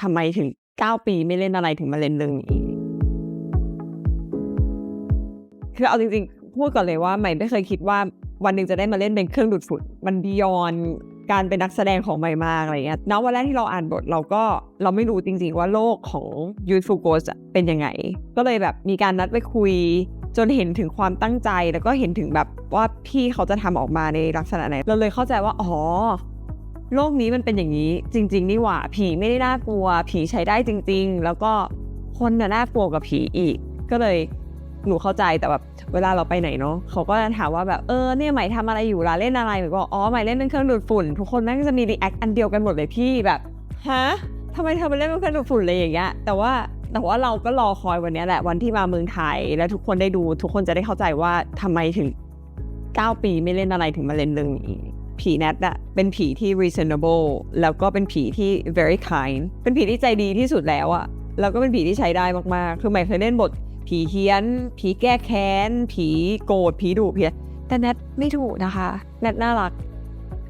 ทำไมถึง 9 ปีไม่เล่นอะไรถึงมาเล่นเรื่องนี้ คือเอาจริงๆ พูดก่อนเลยว่าใหม่ไม่เคยคิดว่าวันหนึ่งจะได้มาเล่นเป็นเครื่องดูดฝุ่นมันบียอนการเป็นนักแสดงของใหม่มากอะไรเงี้ยณวันแรกที่เราอ่านบทเราก็เราไม่รู้จริงๆว่าโลกของ Youthful Ghost อะเป็นยังไง ก็เลยแบบมีการนัดไปคุย จนเห็นถึงความตั้งใจแล้วก็เห็นถึงแบบว่าพี่เขาจะทำออกมาในลักษณะไหน เราเลยเข้าใจว่า อ๋อ โลกนี้มันเป็นอย่างนี้ จริง ๆ นี่หว่าผีไม่ได้น่ากลัว ผีใช้ได้จริง ๆ แล้วก็คนน่ะน่ากลัวกับผีอีก ก็เลยหนูเข้าใจแต่แบบเวลาเราไปไหนเนาะเขาก็จะถามว่าแบบเออเนี่ยใหม่ทำอะไรอยู่ล่ะเล่นอะไรหม่บอกอ๋อใหม่เล่นเป็นเครื่องดูดฝุ่น ทุกคนแม่งจะมีรีแอคอันเดียวกันหมดเลยพี่แบบฮะทำไมเธอมาเล่นเป็นเครื่องดูดฝุ่นอะไรอย่างเงี้ยแต่ว่าแต่ว่าเราก็รอคอยวันนี้แหละวันที่มาเมืองไทย แล้วทุกคนได้ดูทุกคนจะได้เข้าใจว่าทำไมถึง 9 ปีไม่เล่นอะไรถึงมาเล่นเรื่องนี้ ผีแนทอะเป็นผีที่ reasonable แล้วก็เป็นผีที่ very kind เป็นผีที่ใจดีที่สุดแล้วอะแล้วก็เป็นผีที่ใช้ได้มากๆ คือใหม่เคยเล่นบท ผีเฮี้ยน ผีแก้แค้น ผีโกรธ ผีดุผีแต่แนทไม่ถูกนะคะแนทน่ารัก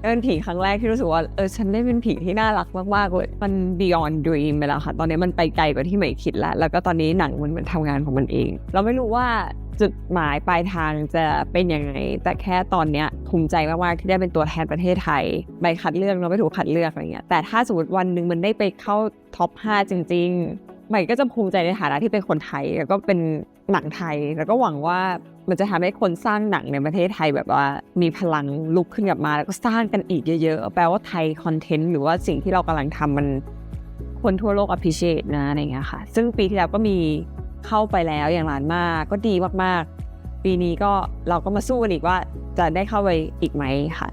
เป็นผีครั้งแรกที่รู้สึกว่า เออ ฉันได้เป็นผีที่น่ารักมากๆเลยมัน beyond dream ไปแล้วค่ะ ตอนนี้มันไปไกลกว่าที่ใหม่คิดแล้ว แล้วก็ตอนนี้หนังมันเหมือนทำงานของมันเอง เราไม่รู้ว่า จุดหมายปลายทางจะเป็นยังไง แต่แค่ตอนเนี้ยภูมิใจมากๆที่ได้เป็นตัวแทนประเทศไทยใบคัดเลือกเราไม่ถูกคัดเลือกอะไรเงี้ยแต่ถ้าสมมติวันหนึ่งมันได้ไปเข้าท็อป 5 จริงๆใหม่ก็จะภูมิใจในฐานะที่เป็นคนไทย แล้วก็เป็นหนังไทย แล้วก็หวังว่ามันจะทำให้คนสร้างหนังในประเทศไทยแบบว่ามีพลังลุกขึ้นกลับมา แล้วก็สร้างกันอีกเยอะๆแปลว่าไทยคอนเทนต์หรือว่าสิ่งที่เรากำลังทำมันคนทั่วโลก appreciate นะอะไรเงี้ยค่ะ ซึ่งปีที่แล้วก็มี เข้าไปแล้วอย่างหลานมากก็ดีมากๆ ปีนี้ก็เราก็มาสู้กันอีกว่าจะได้เข้าไปอีกไหมค่ะ